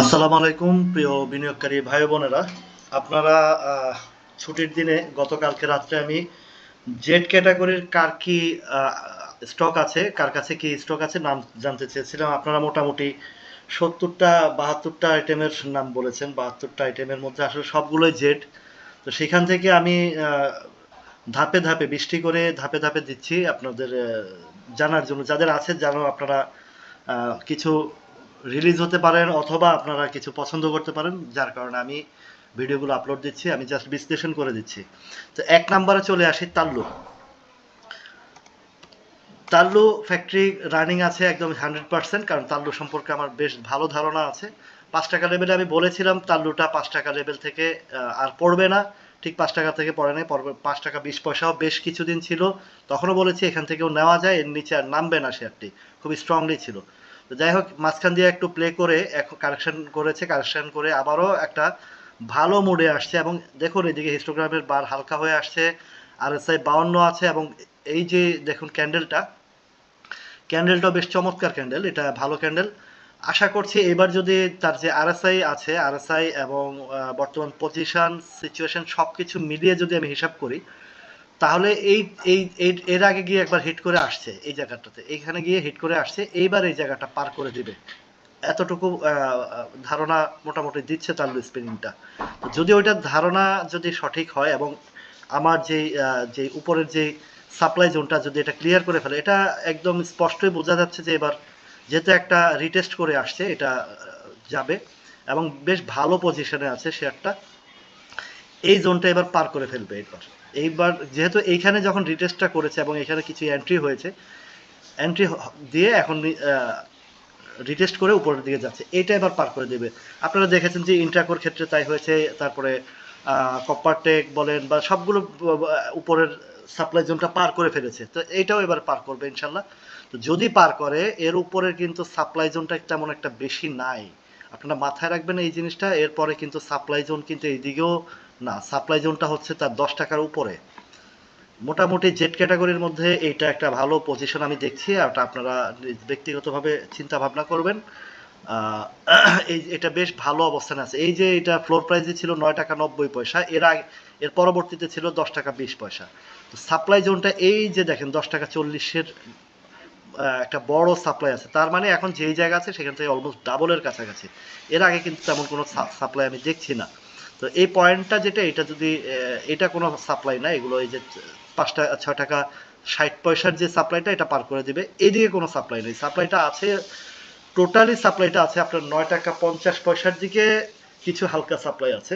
আসসালামু আলাইকুম, প্রিয় বিনিয়োগকারী ভাই বোনেরা। আপনারা ছুটির দিনে গতকালকে রাত্রে আমি জেড ক্যাটাগরির কার কি স্টক আছে, কার কাছে কি স্টক আছে নাম জানতে চেয়েছিলাম। আপনারা মোটামুটি সত্তরটা, বাহাত্তরটা আইটেমের নাম বলেছেন, বাহাত্তরটা আইটেমের মধ্যে আসলে সবগুলোই জেড। তো সেখান থেকে আমি ধাপে ধাপে বৃষ্টি করে ধাপে ধাপে দিচ্ছি আপনাদের জানার জন্য। যাদের আছে জানো আপনারা কিছু রিলিজ হতে পারেন অথবা আপনারা কিছু পছন্দ করতে পারেন, যার কারণে আমি ভিডিওগুলো আপলোড দিচ্ছি, আমি জাস্ট বিশ্লেষণ করে দিচ্ছি। তো এক নাম্বারে চলে আসি তাল্লু। তাল্লু ফ্যাক্টরি রানিং আছে একদম হান্ড্রেড পার্সেন্ট কারণ তাল্লু সম্পর্কে আমার বেশ ভালো ধারণা আছে। পাঁচ টাকা লেভেলে আমি বলেছিলাম, তাল্লুটা পাঁচ টাকা লেভেল থেকে আর পড়বে না। ঠিক পাঁচ টাকা থেকে পড়ে নাই, পড়বে পাঁচ টাকা বিশ পয়সাও বেশ কিছুদিন ছিল। তখনও বলেছি এখান থেকেও নেওয়া যায়, এর নিচে আর নামবে না শেয়ারটি খুবই স্ট্রংলি ছিল। তো যাই হোক, মাঝখান দিয়ে একটু প্লে করে এখন কারেকশন করেছে কারেকশন করে আবারও একটা ভালো মুডে আসছে এবং দেখুন, এদিকে হিস্টোগ্রামের বার হালকা হয়ে আসছে আর এস আই বাউন্ন আছে এবং এই যে দেখুন ক্যান্ডেলটা ক্যান্ডেলটা বেশ চমৎকার ক্যান্ডেল এটা ভালো ক্যান্ডেল আশা করছি এবার যদি তার যে আরএসআই আছে আরএসআই এবং বর্তমান পজিশন সিচুয়েশন সব কিছু মিলিয়ে যদি আমি হিসাব করি তাহলে এই এই এর আগে গিয়ে একবার হিট করে আসছে এই জায়গাটাতে। এইখানে গিয়ে হিট করে আসছে, এইবার এই জায়গাটা পার করে দিবে। এতটুকু ধারণা মোটামুটি দিচ্ছে তার স্পিনিংটা যদি ওইটার ধারণা যদি সঠিক হয় এবং আমার যে যে উপরের যে সাপ্লাই জোনটা যদি এটা ক্লিয়ার করে ফেলে, এটা একদম স্পষ্টই বোঝা যাচ্ছে যে এবার যেহেতু একটা রিটেস্ট করে আসছে, এটা যাবে এবং বেশ ভালো পজিশনে আছে শেয়ারটা এই জোনটা এবার পার করে ফেলবে এবার এইবার যেহেতু এইখানে যখন রিটেস্টটা করেছে এবং এখানে কিছু এন্ট্রি হয়েছে এন্ট্রি দিয়ে এখন রিটেস্ট করে উপরের দিকে যাচ্ছে। এইটা এবার পার করে দেবে। আপনারা দেখেছেন যে ইন্ট্রাকোর ক্ষেত্রে তাই হয়েছে, তারপরে কপারটেক বলেন বা সবগুলো উপরের সাপ্লাই জোনটা পার করে ফেলেছে। তো এইটাও এবার পার করবে ইনশাল্লাহ তো যদি পার করে, এর উপরের কিন্তু সাপ্লাই জোনটা তেমন একটা বেশি নাই। আপনারা মাথায় রাখবেন এই জিনিসটা, এরপরে কিন্তু সাপ্লাই জোন কিন্তু এইদিকেও না সাপ্লাই জোনটা হচ্ছে তার দশ টাকার উপরে। মোটামুটি জেড ক্যাটাগরির মধ্যে এইটা একটা ভালো পজিশন আমি দেখছি, আর আপনারা ব্যক্তিগতভাবে চিন্তা ভাবনা করবেন এই এটা বেশ ভালো অবস্থানে আছে। এই যে এটা ফ্লোর প্রাইসে ছিল নয় টাকা নব্বই পয়সা, এর আগে, এর পরবর্তীতে ছিল দশ টাকা বিশ পয়সা। তো সাপ্লাই জোনটা এই যে দেখেন, দশ টাকা চল্লিশের একটা বড় সাপ্লাই আছে। তার মানে এখন যেই জায়গা আছে, সেখান থেকে অলমোস্ট ডাবলের কাছাকাছি। এর আগে কিন্তু তেমন কোনো সাপ্লাই আমি দেখছি না। তো এই পয়েন্টটা যেটা, এটা যদি এটা কোনো সাপ্লাই না, এগুলো এই যে পাঁচ টাকা, ছয় টাকা, ষাট পয়সার যে সাপ্লাইটা এটা পার করে দিবে। এদিকে কোনো সাপ্লাই নেই। সাপ্লাইটা আছে টোটালি সাপ্লাইটা আছে আপনার নয় টাকা পঞ্চাশ পয়সার দিকে, কিছু হালকা সাপ্লাই আছে।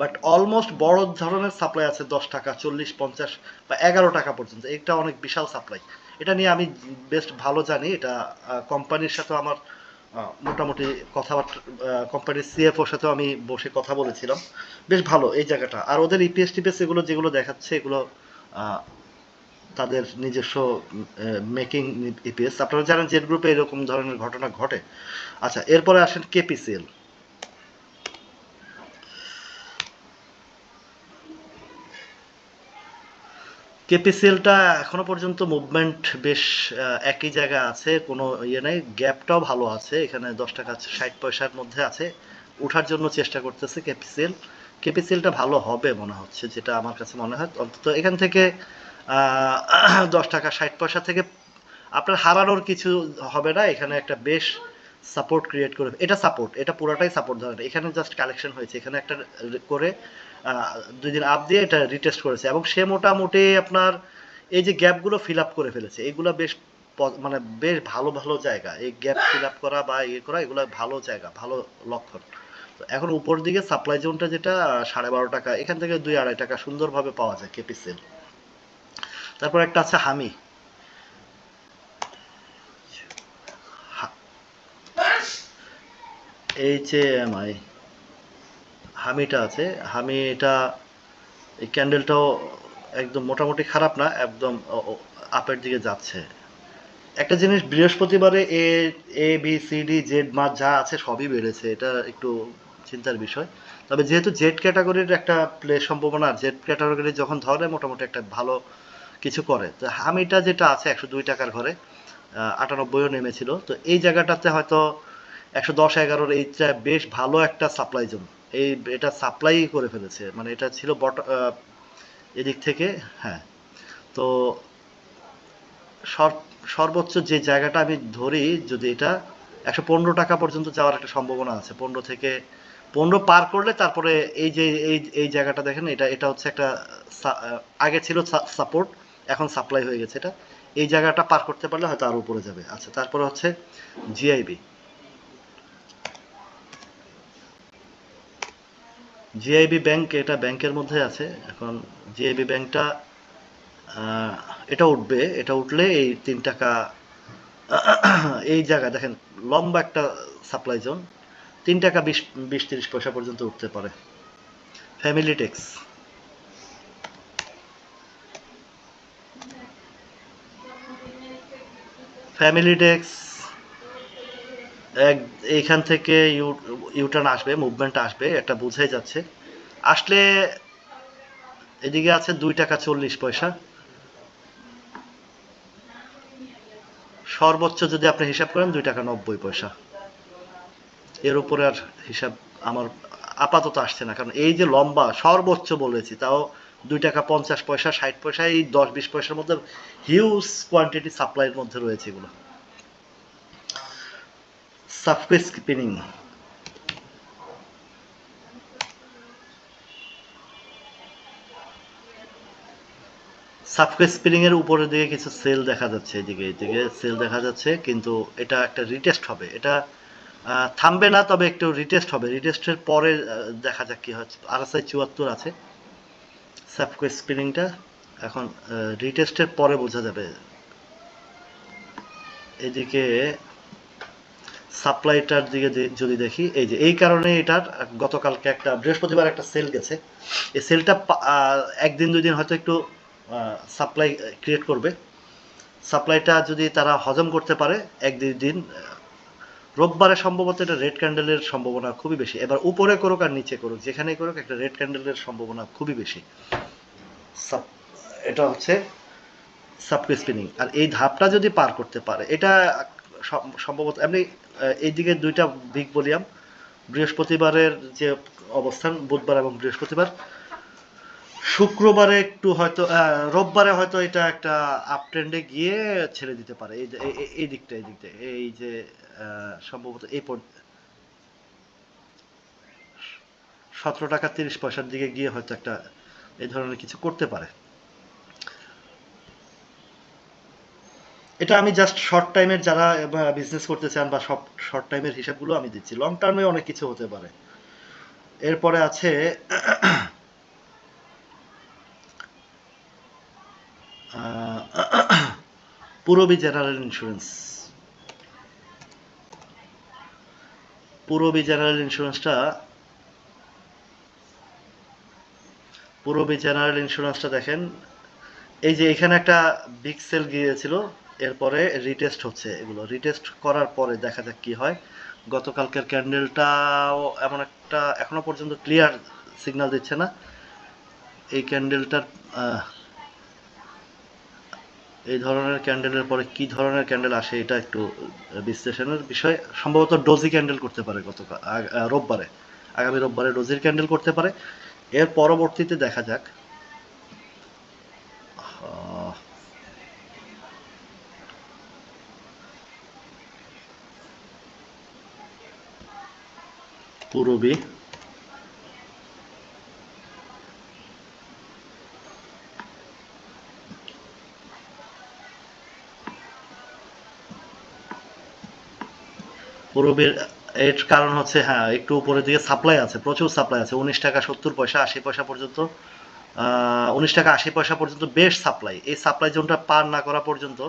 বাট অলমোস্ট বড় ধরনের সাপ্লাই আছে দশ টাকা, চল্লিশ পঞ্চাশ বা এগারো টাকা পর্যন্ত। এটা অনেক বিশাল সাপ্লাই এটা নিয়ে আমি বেস্ট ভালো জানি। এটা কোম্পানির সাথে আমার মোটামুটি কথাবার্তা কোম্পানির সিএফওর সাথেও আমি বসে কথা বলেছিলাম। বেশ ভালো এই জায়গাটা। আর ওদের ইপিএস টিপিএস এগুলো যেগুলো দেখাচ্ছে, এগুলো তাদের নিজস্ব মেকিং ইপিএস আপনারা জানেন জেড গ্রুপে এরকম ধরনের ঘটনা ঘটে। আচ্ছা এরপরে আসেন কেপিসিএল কেপিসিএলটা এখনও পর্যন্ত মুভমেন্ট বেশ একই জায়গায় আছে, কোনো ইয়ে নেই গ্যাপটাও ভালো আছে, এখানে দশ টাকা ষাট পয়সার মধ্যে আছে ওঠার জন্য চেষ্টা করতেছে কেপিসিএল কেপিসিএলটা ভালো হবে মনে হচ্ছে, যেটা আমার কাছে মনে হয়। অন্তত এখান থেকে দশ টাকা ষাট পয়সা থেকে আপনার হারানোর কিছু হবে না, এখানে একটা বেশ সাপোর্ট ক্রিয়েট করে, এটা সাপোর্ট এটা পুরোটাই সাপোর্ট ধরেন এখানে জাস্ট কালেকশন হয়েছে, এখানে একটা করে দুই দিন আপ দিয়ে এটা রিটেস্ট করেছে। এবং সে মোটামুটি আপনার এই যে গ্যাপগুলো ফিল আপ করে ফেলেছে, এগুলো বেশ মানে বেশ ভালো ভালো জায়গা। এই গ্যাপ ফিল আপ করা বা ইয়ে করা, এগুলো ভালো জায়গা, ভালো লক্ষণ। তো এখন উপর দিকে সাপ্লাই জোনটা যেটা সাড়ে বারো টাকা, এখান থেকে দুই আড়াই টাকা সুন্দরভাবে পাওয়া যায় কেপিসেল তারপর একটা আছে হামি। এইচ এম আই হামিটা আছে। হামি এটা এই ক্যান্ডেলটাও একদম মোটামুটি খারাপ না, একদম আপের দিকে যাচ্ছে। একটা জিনিস, বৃহস্পতিবারে A A, B, C, D, Z মাছ যা আছে সবই বেড়েছে, এটা একটু চিন্তার বিষয়। তবে যেহেতু জেড ক্যাটাগরির একটা প্লে, সম্ভাবনা, জেড ক্যাটাগরি যখন ধরে, মোটামুটি একটা ভালো কিছু করে। তো হামিটা যেটা আছে, একশো দুই টাকার ঘরে আটানব্বইও নেমেছিল। তো এই জায়গাটাতে হয়তো একশো দশ এগারোর এইটা বেশ ভালো একটা সাপ্লাই জোন। এই, এটা সাপ্লাই করে ফেলেছে। মানে এটা ছিল বট এদিক থেকে হ্যাঁ। তো সর- সর্বোচ্চ যে জায়গাটা আমি ধরি, যদি এটা একশো পনেরো টাকা পর্যন্ত যাওয়ার একটা সম্ভাবনা আছে। পনেরো থেকে, পনেরো পার করলে তারপরে এই যে, এই এই জায়গাটা দেখেন, এটা এটা হচ্ছে একটা আগে ছিল সাপোর্ট এখন সাপ্লাই হয়ে গেছে এটা। এই জায়গাটা পার করতে পারলে হয়তো আরও উপরে যাবে। আচ্ছা তারপরে হচ্ছে জিআইবি জিআইবি ব্যাংক এটা ব্যাংকের মধ্যে আছে। এখন জিআইবি ব্যাংকটা এটা উঠবে। এটা উঠলে এই তিন টাকা, এই জায়গা দেখেন, লম্বা একটা সাপ্লাই জোন তিন টাকা বিশ বিশ তিরিশ পয়সা পর্যন্ত উঠতে পারে। ফ্যামিলি টেক্স ফ্যামিলি টেক্স এক এইখান থেকে ইউ ইউটার্ন আসবে মুভমেন্ট আসবে, এটা বুঝাই যাচ্ছে। আসলে এদিকে আছে দুই টাকা চল্লিশ পয়সা। সর্বোচ্চ যদি আপনি হিসাব করেন, দুই টাকা নব্বই পয়সা। এর উপরে আর হিসাব আমার আপাতত আসছে না, কারণ এই যে লম্বা, সর্বোচ্চ বলেছি, তাও দুই টাকা পঞ্চাশ পয়সা, ষাট পয়সা, এই দশ, বিশ পয়সার মধ্যে হিউজ কোয়ান্টিটি সাপ্লাইয়ের মধ্যে রয়েছে এগুলো। সাবকে স্পিনিং এর উপরের দিকে কিছু সেল দেখা যাচ্ছে, এদিকে এদিকে সেল দেখা যাচ্ছে, কিন্তু এটা একটা রিটেস্ট হবে। এটা থামবে না, তবে একটু রিটেস্ট হবে। রিটেস্টের পরে দেখা যাক কি হচ্ছে আরএসআই চুয়াত্তর আছে। সাবকে স্পিনিংটা এখন রিটেস্টের পরে বোঝা যাবে। এদিকে সাপ্লাইটার দিকে যদি দেখি, এই যে, এই কারণে এটার গতকালকে একটা বৃহস্পতিবার একটা সেল গেছে। এই সেলটা একদিন দুই দিন হয়তো একটু সাপ্লাই ক্রিয়েট করবে। সাপ্লাইটা যদি তারা হজম করতে পারে, এক দুই দিন রোববারে সম্ভবত এটা রেড ক্যান্ডেলের সম্ভাবনা খুবই বেশি। এবার উপরে করুক আর নিচে করুক যেখানে করুক, একটা রেড ক্যান্ডেলের সম্ভাবনা খুবই বেশি। এটা হচ্ছে সাবকে স্পিনিং আর এই ধাপটা যদি পার করতে পারে, এটা সম্ভবত এমনি এইদিকে দুইটা দিক বলিয়াম বৃহস্পতিবারের যে অবস্থান, বুধবার এবং বৃহস্পতিবার। শুক্রবারে একটু হয়তো রোববারে হয়তো এটা একটা আপ ট্রেন্ডে গিয়ে ছেড়ে দিতে পারে। এই- এই দিকটা এই দিকটা, এই যে সম্ভবত এই সতেরো টাকা তিরিশ পয়সার দিকে গিয়ে হয়তো একটা এই ধরনের কিছু করতে পারে। এটা আমি জাস্ট শর্ট টাইমের যারা বিজনেস করতে চান বা সব শর্ট টাইমের হিসাবগুলো আমি দিচ্ছি। লং টার্মে অনেক কিছু হতে পারে। এরপরে আছে Purabi general insurance Purabi general ইন্স্যুরেন্সটা Purabi general ইন্স্যুরেন্সটা দেখেন, এই যে এখানে একটা বিগ সেল গিয়েছিল এরপরে রিটেস্ট হচ্ছে এগুলো। রিটেস্ট করার পরে দেখা যাক কি হয়। গতকালকের ক্যান্ডেলটাও এমন একটা এখনও পর্যন্ত ক্লিয়ার সিগন্যাল দিচ্ছে না। এই ক্যান্ডেলটার এই ধরনের ক্যান্ডেলের পরে কি ধরনের ক্যান্ডেল আসে এটা একটু বিশ্লেষণের বিষয়। সম্ভবত ডোজি ক্যান্ডেল করতে পারে গতকাল রোববারে। আগামী রোববারে ডোজির ক্যান্ডেল করতে পারে। এর পরবর্তীতে দেখা যাক পূরবী। পূরবীর এর কারণ হচ্ছে হ্যাঁ একটু উপরের দিকে সাপ্লাই আছে, প্রচুর সাপ্লাই আছে, উনিশ টাকা সত্তর পয়সা, আশি পয়সা পর্যন্ত উনিশ টাকা আশি পয়সা পর্যন্ত বেশ সাপ্লাই এই সাপ্লাই জোনটা পার না করা পর্যন্ত,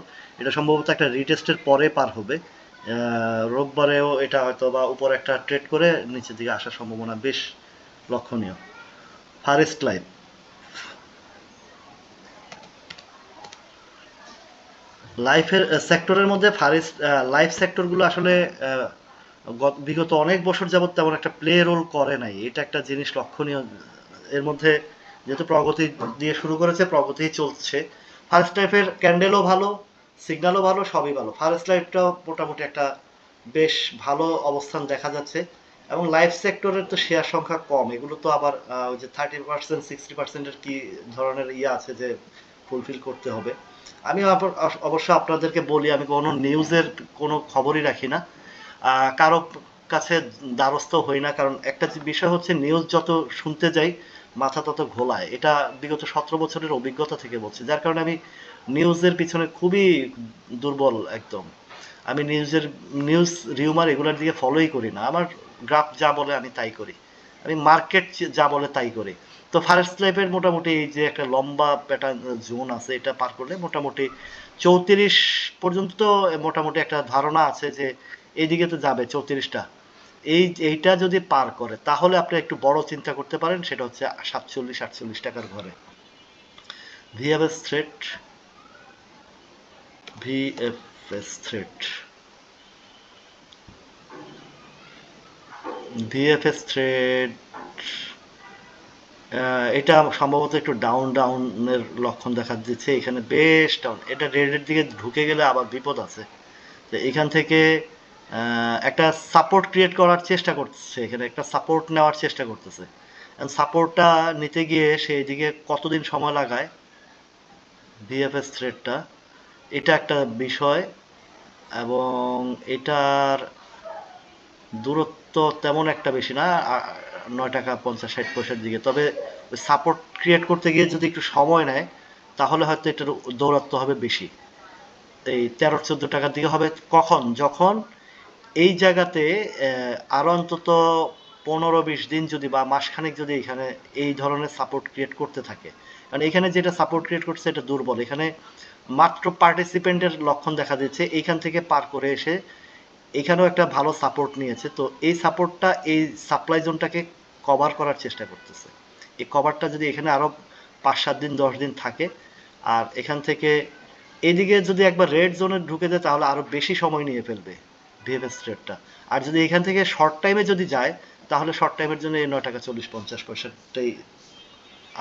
এটা সম্ভবত একটা রিটেস্টের পরে পার হবে। রোববারেও এটা হয়তো বা উপরে একটা ট্রেড করে নিচের দিকে আসার সম্ভাবনা বেশ লক্ষণীয়। ফারেস্ট লাইফ লাইফের সেক্টরের মধ্যে ফারেস্ট লাইফ সেক্টরগুলো আসলে বিগত অনেক বছর যাবত তেমন একটা প্লে রোল করে নাই। এটা একটা জিনিস লক্ষণীয়। এর মধ্যে যেহেতু প্রগতি দিয়ে শুরু করেছে প্রগতি চলছে। ফার্স্ট লাইফের ক্যান্ডেলও ভালো। সিগন্যালও ভালো, সবই ভালো। ফার্স্ট লাইফটাও মোটামুটি একটা বেশ ভালো অবস্থান দেখা যাচ্ছে। এবং লাইফ সেক্টরের তো শেয়ার সংখ্যা কম। এগুলো তো আবার ওই যে থার্টি পার্সেন্ট সিক্সটি পার্সেন্টের কি ধরনের ইয়ে আছে যে ফুলফিল করতে হবে। আমি অবশ্য আপনাদেরকে বলি, আমি কোনো নিউজের কোনো খবরই রাখি না। কারও কাছে দ্বারস্থ হই না। কারণ একটা বিষয় হচ্ছে নিউজ যত শুনতে যাই, মাথা তত ঘোলায়। এটা বিগত সতেরো বছরের অভিজ্ঞতা থেকে বলছি। যার কারণে আমি নিউজের পিছনে খুবই দুর্বল একদম। আমি নিউজের নিউজ রিউমার এগুলোর দিকে ফলোই করি না। আমার গ্রাফ যা বলে আমি তাই করি। আমি মার্কেট যা বলে তাই করি। তো ফার্স্ট লাইফের মোটামুটি এই যে একটা লম্বা প্যাটার্ন জোন আছে, এটা পার করলে মোটামুটি চৌত্রিশ পর্যন্ত তো মোটামুটি একটা ধারণা আছে যে এইদিকে তো যাবে চৌত্রিশটা। এই, এইটা যদি পার করে, তাহলে আপনি একটু বড় চিন্তা করতে পারেন, সেটা হচ্ছে সাতচল্লিশ, আটচল্লিশ টাকার ঘরে। VFS threat VFS threat VFS thread এটা সম্ভবত একটু ডাউন ডাউনের লক্ষণ দেখা দিচ্ছে। এখানে বেশ ডাউন এটা রেডের দিকে ঢুকে গেলে আবার বিপদ আছে। তো এখান থেকে একটা সাপোর্ট ক্রিয়েট করার চেষ্টা করছে এখানে একটা সাপোর্ট নেওয়ার চেষ্টা করতেছে। সাপোর্টটা নিতে গিয়ে সে এদিকে কতদিন সময় লাগায়? ভিএফএস থ্রেডটা এটা একটা বিষয় এবং এটার দূরত্ব তেমন একটা বেশি না নয় টাকা পঞ্চাশ ষাট পয়সার দিকে। তবে সাপোর্ট ক্রিয়েট করতে গিয়ে যদি একটু সময় নেয় তাহলে হয়তো এটার দৌরাত্ম হবে বেশি। এই তেরো চোদ্দ টাকার দিকে হবে। কখন? যখন এই জায়গাতে আহ, আরও অন্তত পনেরো বিশ দিন যদি বা মাসখানেক যদি এখানে এই ধরনের সাপোর্ট ক্রিয়েট করতে থাকে। কারণ এখানে যেটা সাপোর্ট ক্রিয়েট করছে এটা দুর্বল। এখানে মাত্র পার্টিসিপেন্টের লক্ষণ দেখা দিচ্ছে। এইখান থেকে পার করে এসে এখানেও একটা ভালো সাপোর্ট নিয়েছে। তো এই সাপোর্টটা এই সাপ্লাই জোনটাকে কভার করার চেষ্টা করতেছে। এই কভারটা যদি এখানে আরও পাঁচ সাত দিন, দশ দিন থাকে আর এখান থেকে এদিকে যদি একবার রেড জোনে ঢুকে যায়, তাহলে আরও বেশি সময় নিয়ে ফেলবে ভিএফএস রেটটা আর যদি এখান থেকে শর্ট টাইমে যদি যায়, তাহলে শর্ট টাইমের জন্য এই নয় টাকা চল্লিশ পঞ্চাশ পয়সাটাই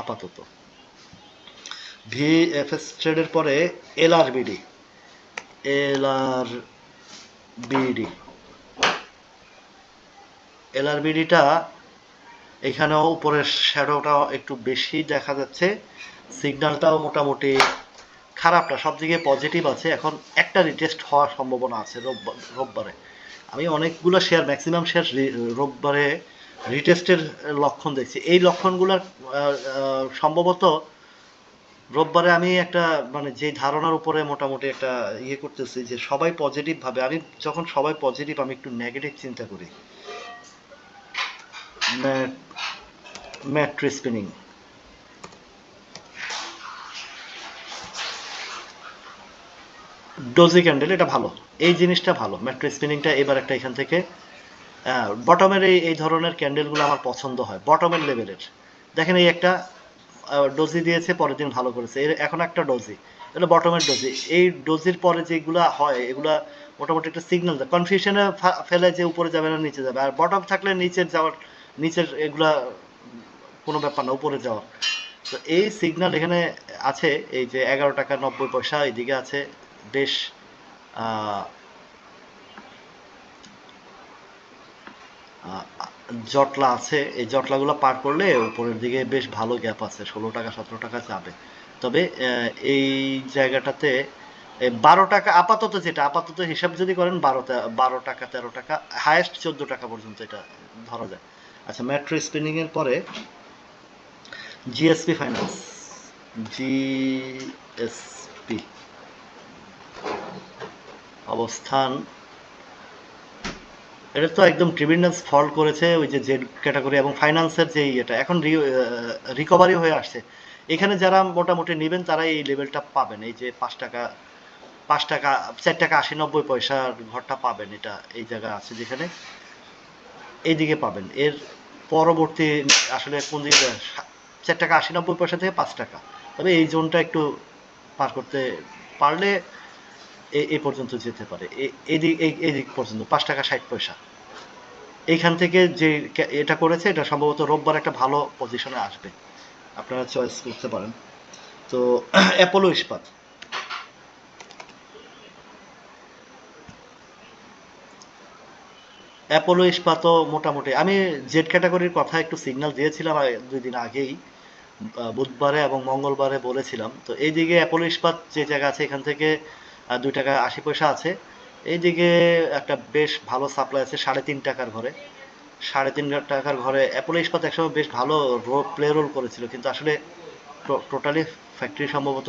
আপাতত। ভিএফএস ট্রেডের পরে এলআরবিডি এলআর বিডি এলআরবিডিটা এখানেও উপরের শ্যাডোটা একটু বেশি দেখা যাচ্ছে। সিগন্যালটাও মোটামুটি খারাপ না, সব দিকে পজিটিভ আছে। এখন একটা রিটেস্ট হওয়ার সম্ভাবনা আছে রোববার রোববারে। আমি অনেকগুলো শেয়ার ম্যাক্সিমাম শেয়ার রোববারে রিটেস্টের লক্ষণ দেখছি। এই লক্ষণগুলোর সম্ভবত রোববারে আমি একটা মানে যে ধারণার উপরে মোটামুটি একটা ইয়ে করতেছি যে সবাই পজিটিভ ভাবে, আমি যখন সবাই পজিটিভ আমি একটু নেগেটিভ চিন্তা করি। ম্যাট্রি স্পিনিং। ডোজি ক্যান্ডেল, এটা ভালো। এই জিনিসটা ভালো ম্যাট্রি স্পিনিংটা এবার একটা এখান থেকে। বটমের এই এই ধরনের ক্যান্ডেলগুলো আমার পছন্দ হয়, বটমের লেভেলের। দেখেন এই একটা ডোজি দিয়েছে, পরের দিন ভালো করেছে। এর এখন একটা ডোজি এটা বটমের ডোজি এই ডোজির পরে যেগুলা হয়, এগুলা মোটামুটি একটা সিগন্যাল দেয়। কনফিউশনে ফেলে যে উপরে যাবে না, নিচে যাবে। আর বটম থাকলে নিচের যাওয়ার, নিচের এগুলা কোনো ব্যাপার না, উপরে যাওয়ার তো এই সিগন্যাল এখানে আছে, এই যে এগারো টাকা নব্বই পয়সা এইদিকে আছে, বেশ জটলা আছে, এই জটলাগুলো পার করলে উপরের দিকে বেশ ভালো গ্যাপ আছে, ষোলো টাকা, সতেরো টাকা যাবে। তবে এই জায়গাটাতে বারো টাকা আপাতত যেটা, আপাতত হিসাব যদি করেন, বারো বারো টাকা, তেরো টাকা হায়েস্ট চোদ্দ টাকা পর্যন্ত এটা ধরা যায়। আচ্ছা মেট্রো স্পিনিং এর পরে জিএসপি ফাইন্যান্স জিএসপি অবস্থান এটা তো একদম ট্রিবিনাস ফল করেছে, ওই যে জেড ক্যাটাগরি এবং ফাইন্যান্সের যে এটা, এখন রিকভারি হয়ে আসছে। এখানে যারা মোটামুটি নেবেন তারা এই লেভেলটা পাবেন। এই যে পাঁচ টাকা পাঁচ টাকা, চার টাকা আশি নব্বই পয়সার ঘরটা পাবেন এটা, এই জায়গা আছে যেখানে। এইদিকে পাবেন। এর পরবর্তী, আসলে কোন দিকে চার টাকা আশি নব্বই পয়সা থেকে পাঁচ টাকা। তবে এই জোনটা একটু পার করতে পারলে এ- পর্যন্ত যেতে পারে। এদিক এদিক পর্যন্ত, পাঁচ টাকা ষাট পয়সা। এইখান থেকে যে এটা করেছে, এটা সম্ভবত রোববার একটা ভালো পজিশনে আসবে। আপনারা চয়েস করতে পারেন। তো অ্যাপোলো ইস্পাত। অ্যাপোলো ইস্পাতও মোটামুটি, আমি জেড ক্যাটাগরির কথা একটু সিগন্যাল দিয়েছিলাম দুই দিন আগেই বুধবারে এবং মঙ্গলবারে বলেছিলাম। তো, এইদিকে অ্যাপোলো ইস্পাত যে জায়গা আছে, এখান থেকে দুই টাকা আশি পয়সা আছে। এইদিকে একটা বেশ ভালো সাপ্লাই আছে সাড়ে তিন টাকার ঘরে। সাড়ে তিন টাকার ঘরে অ্যাপোলো ইস্পাত একসময় বেশ ভালো প্লে রোল করেছিল, কিন্তু আসলে টোটালি ফ্যাক্টরি সম্ভবত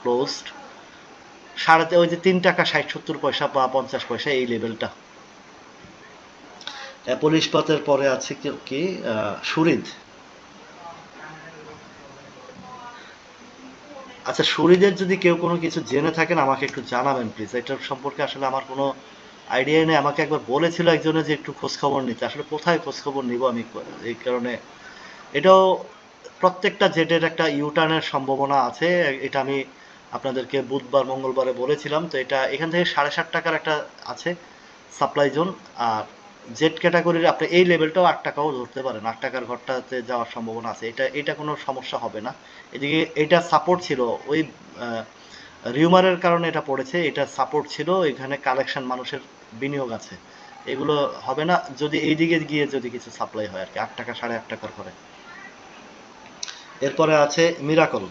ক্লোজড সাড়ে ওই যে তিন টাকা ষাট সত্তর পয়সা বা পঞ্চাশ পয়সা এই লেভেলটা অ্যাপোলো ইস্পাতের পরে আছে কি সুরিদ। আচ্ছা সুরিদের যদি কেউ কোনো কিছু জেনে থাকেন, আমাকে একটু জানাবেন প্লিজ এটার সম্পর্কে আসলে আমার কোনো আইডিয়া নেই। আমাকে একবার বলেছিল একজনে যে একটু খোঁজ খবর নিতে। আসলে কোথায় খোঁজ খবর নিব আমি এই কারণে? এটাও প্রত্যেকটা জেটের একটা ইউটার্নের সম্ভাবনা আছে। এটা আমি আপনাদেরকে বুধবার, মঙ্গলবারে বলেছিলাম। তো এটা এখান থেকে সাড়ে সাত টাকার একটা আছে সাপ্লাই জোন আর জেট ক্যাটাগরির আপনি এই লেভেলটাও আট টাকাও ধরতে পারেন। আট টাকার ঘরটাতে যাওয়ার সম্ভাবনা আছে। এটা এটা কোনো সমস্যা হবে না। এদিকে এটা সাপোর্ট ছিল ওই রিউমারের কারণে এটা পড়েছে। এটা সাপোর্ট ছিল এখানে কালেকশন মানুষের বিনিয়োগ আছে। এগুলো হবে না। যদি এই দিকে গিয়ে যদি কিছু সাপ্লাই হয় আর কি আট টাকা, সাড়ে আট টাকার করে এরপরে আছে মিরাকল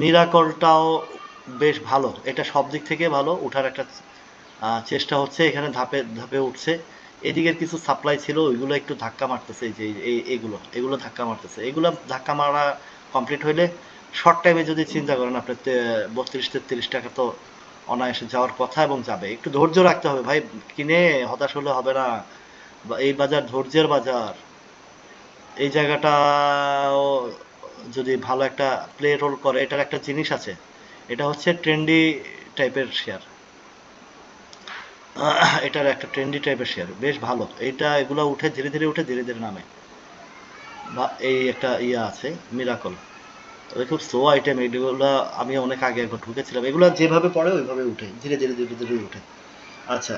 মিরাকলটাও বেশ ভালো। এটা সব দিক থেকে ভালো। ওঠার একটা চেষ্টা হচ্ছে। এখানে ধাপে ধাপে উঠছে। এদিকের কিছু সাপ্লাই ছিল, ওইগুলো একটু ধাক্কা মারতেছে। যে, এই- এগুলো ধাক্কা মারতেছে। এগুলো ধাক্কা মারা কমপ্লিট হইলে শর্ট টাইমে যদি চিন্তা করেন, আপনার বত্রিশ, তেত্রিশ টাকা তো অনায়াসে যাওয়ার কথা এবং যাবে। একটু ধৈর্য রাখতে হবে। ভাই, কিনে হতাশ হলে হবে না। এই বাজার ধৈর্যের বাজার। এই জায়গাটাও যদি ভালো একটা প্লে রোল করে, এটার একটা জিনিস আছে। এটা হচ্ছে ট্রেন্ডি টাইপের শেয়ার এটার একটা ট্রেন্ডি টাইপের শেয়ার বেশ ভালো। এইটা এগুলো উঠে ধীরে ধীরে উঠে ধীরে ধীরে নামে। বা এই একটা ইয়ে আছে মিরাকল তবে খুব স্লো আইটেম এগুলো আমি অনেক আগে একবার ঢুকেছিলাম। এগুলো যেভাবে পড়ে, ওইভাবে উঠে। ধীরে ধীরে ধীরে ধীরে উঠে। আচ্ছা।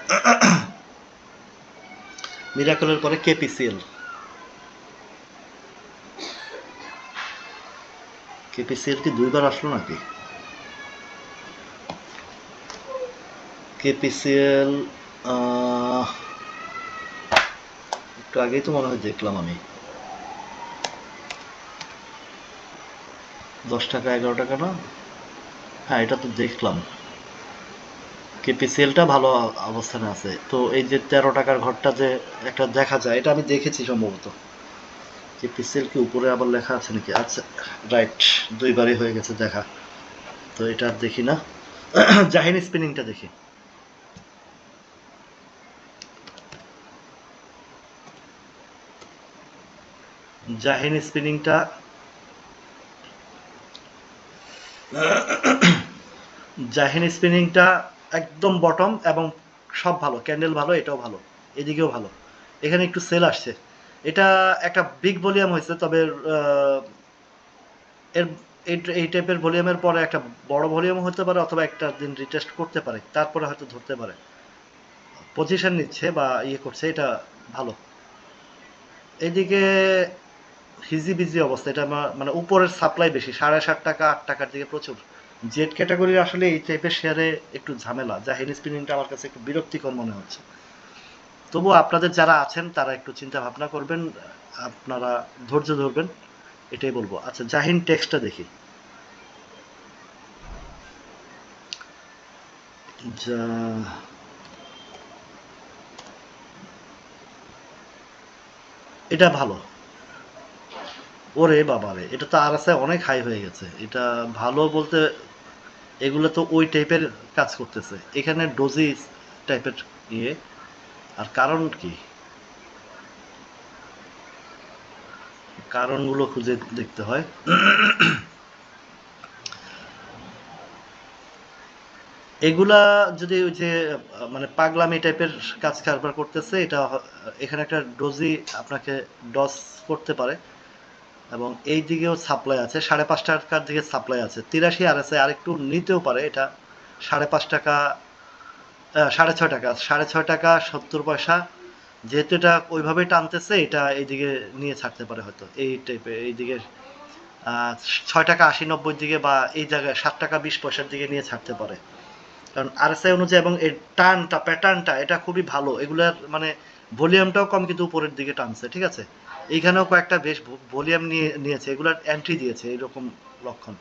মিরাকলের পরে কেপিসিএল কেপিসিএল কি দুইবার আসলো নাকি? কেপিসিএল একটু আগেই তো মনে হয় দেখলাম আমি। দশ টাকা, এগারো টাকা না? হ্যাঁ এটা তো দেখলাম। কেপিসিএলটা ভালো অবস্থানে আছে। তো এই যে তেরো টাকার ঘরটা যে একটা দেখা যায়, এটা আমি দেখেছি সম্ভবত। কেপিসিএল কি উপরে আবার লেখা আছে নাকি? আচ্ছা রাইট দুইবারই হয়ে গেছে দেখা। তো এটা আর দেখি না। জাহিন স্পিনিংটা দেখি। জাহিন স্পিনিংটা। জাহিন স্পিনিংটা একদম বটম এবং সব ভালো, ক্যান্ডেল ভালো, এটাও ভালো, এদিকেও ভালো। এখানে একটু সেল আসছে। এটা একটা বিগ ভলিউম হয়েছে, তবে এর, এই- টাইপের ভলিউমের পরে একটা বড় ভলিউম হতে পারে অথবা একটা দিন রিটেস্ট করতে পারে, তারপরে হয়তো ধরতে পারে। পজিশন নিচ্ছে বা ইয়ে করছে, এটা ভালো। এদিকে হিজি বিজি অবস্থা, এটা মানে উপরের সাপ্লাই বেশি, সাড়ে সাত টাকা, আট টাকার দিকে প্রচুর। জেড ক্যাটাগরির আসলে এই টাইপের শেয়ারে একটু ঝামেলা জাহিন স্পিনিংটা আমার কাছে একটু বিরক্তিকর মনে হচ্ছে। তবু আপনাদের যারা আছেন, তারা একটু চিন্তা ভাবনা করবেন, আপনারা ধৈর্য ধরবেন, এটাই বলব। আচ্ছা জাহিন টেক্সটটা দেখি। যা- এটা ভালো। ওরে বাবারে, এটা তো আর আছে অনেক হাই হয়ে গেছে। এটা ভালো বলতে এগুলো তো ওই টাইপের কাজ করতেছে। এখানে ডোজি টাইপের ইয়ে। আর কারণ কি? কারণগুলো খুঁজে দেখতে হয়। এগুলা যদি ওই যে মানে পাগলামি টাইপের কাজ কারবার করতেছে, এটা এখানে একটা ডোজি আপনাকে ডস করতে পারে। এবং এই দিকেও সাপ্লাই আছে, সাড়ে পাঁচ টাকার দিকে সাপ্লাই আছে। তিরাশি আর আছে আর একটু নিতেও পারে, এটা সাড়ে পাঁচ টাকা সাড়ে ছয় টাকা। সাড়ে ছয় টাকা সত্তর পয়সা, যেহেতু এটা ওইভাবেই টানতেছে, এটা এইদিকে নিয়ে ছাড়তে পারে হয়তো। এই টাইপের এইদিকে ছয় টাকা আশি নব্বই দিকে বা এই জায়গায় সাত টাকা বিশ পয়সার দিকে নিয়ে ছাড়তে পারে। কারণ আরএসআই অনুযায়ী এবং এর টানটা প্যাটার্নটা এটা খুবই ভালো। এগুলার মানে ভলিউমটাও কম কিন্তু উপরের দিকে টানছে, ঠিক আছে? এইখানেও কয়েকটা বেশ ভলিউম নিয়ে, নিয়েছে, এগুলার এন্ট্রি দিয়েছে এরকম লক্ষণ,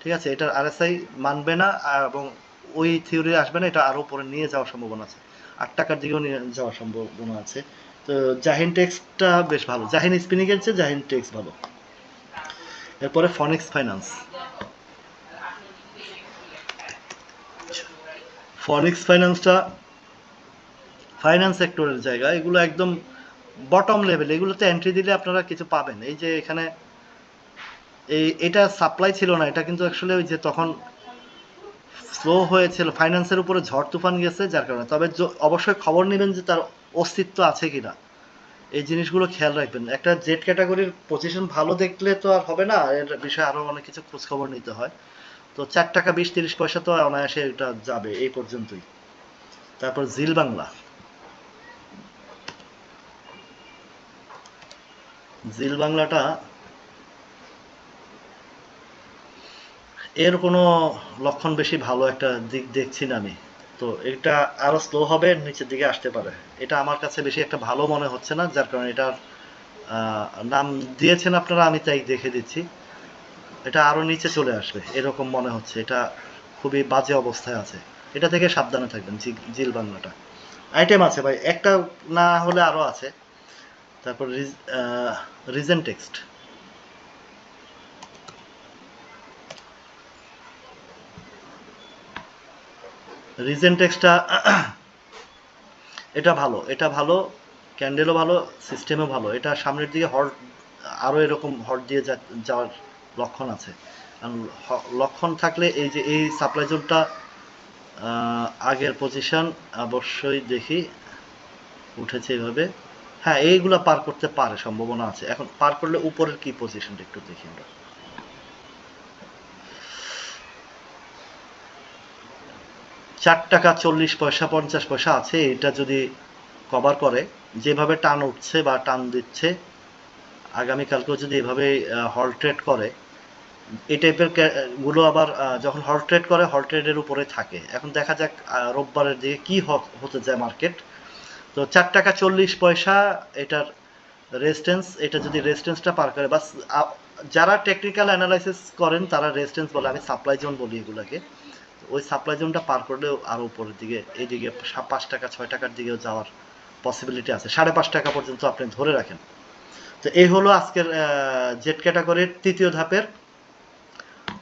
ঠিক আছে? এটার আরএসআই মানবে না এবং ওই থিওরি আসবে না, এটা আরও উপরে নিয়ে যাওয়ার সম্ভাবনা আছে। আট টাকার দিকেও নিয়ে যাওয়ার সম্ভাবনা আছে। তো জাহিন টেক্সটা বেশ ভালো। জাহিন স্পিনিং এর চেয়ে জাহিন টেক্স ভালো। এরপরে ফনিক্স ফাইন্যান্স ফনিক্স ফাইন্যান্সটা ফাইন্যান্স সেক্টরের জায়গা, এগুলো একদম বটম লেভেল এগুলোতে এন্ট্রি দিলে আপনারা কিছু পাবেন। এই যে এখানে এই, এটা সাপ্লাই ছিল না, এটা কিন্তু অ্যাকচুয়ালি ওই যে তখন স্লো হয়েছিল ফাইন্যান্সের উপরে ঝড় তুফান গেছে, যার কারণে। তবে অবশ্যই খবর নেবেন যে তার অস্তিত্ব আছে কিনা। এই জিনিসগুলো খেয়াল রাখবেন। একটা জেড ক্যাটাগরির পজিশন ভালো দেখলে তো আর হবে না, এর বিষয়ে আরও অনেক কিছু খোঁজখবর নিতে হয়। তো চার টাকা বিশ তিরিশ পয়সা তো অনায়াসে এটা যাবে, এই পর্যন্তই। তারপর জিল বাংলা জিল বাংলাটা এর কোনো লক্ষণ বেশি ভালো একটা দিক দেখছি না আমি। তো এটা আরও স্লো হবে, নিচের দিকে আসতে পারে। এটা আমার কাছে বেশি একটা ভালো মনে হচ্ছে না, যার কারণে এটার নাম দিয়েছেন আপনারা, আমি তাই দেখে দিচ্ছি। এটা আরও নিচে চলে আসবে, এরকম মনে হচ্ছে। এটা খুবই বাজে অবস্থায় আছে। এটা থেকে সাবধানে থাকবেন জিল বাংলাটা। আইটেম আছে ভাই, একটা না হলে আরও আছে। তারপর রিজন টেক্সট রিজন টেক্সটটা এটা ভালো এটা ভালো ক্যান্ডেলও ভালো সিস্টেমও ভালো। এটা সামনের দিকে হট, আরও এরকম হট দিয়ে যাওয়ার লক্ষণ আছে। লক্ষণ থাকলে এই যে, এই সাপ্লাই জোনটা আগের পজিশন অবশ্যই দেখি, উঠেছে এইভাবে হ্যাঁ এইগুলা পার করতে পারে, সম্ভাবনা আছে। এখন পার করলে উপরের কি পজিশনটা একটু দেখি আমরা। চার টাকা চল্লিশ পয়সা, পঞ্চাশ পয়সা আছে, এটা যদি কভার করে, যেভাবে টান উঠছে বা টান দিচ্ছে, আগামীকালকেও যদি এভাবে হল ট্রেড করে, এই টাইপেরগুলো আবার যখন হল ট্রেড করে হল ট্রেডের উপরে থাকে। এখন দেখা যাক রোববারের দিকে কি হতে যায় মার্কেট তো চার টাকা চল্লিশ পয়সা এটার রেজিস্ট্যান্স এটা যদি রেজিস্ট্যান্সটা পার করে আ- যারা টেকনিক্যাল অ্যানালাইসিস করেন, তারা রেজিস্ট্যান্স বলে, আমি সাপ্লাই জোন বলি এগুলাকে। ওই সাপ্লাই জোনটা পার করলেও আরও উপরের দিকে, এইদিকে সা- পাঁচ টাকা, ছয় টাকার দিকেও যাওয়ার পসিবিলিটি আছে। সাড়ে পাঁচ টাকা পর্যন্ত আপনি ধরে রাখেন। তো এই হলো আজকের জেড ক্যাটাগরির তৃতীয় ধাপের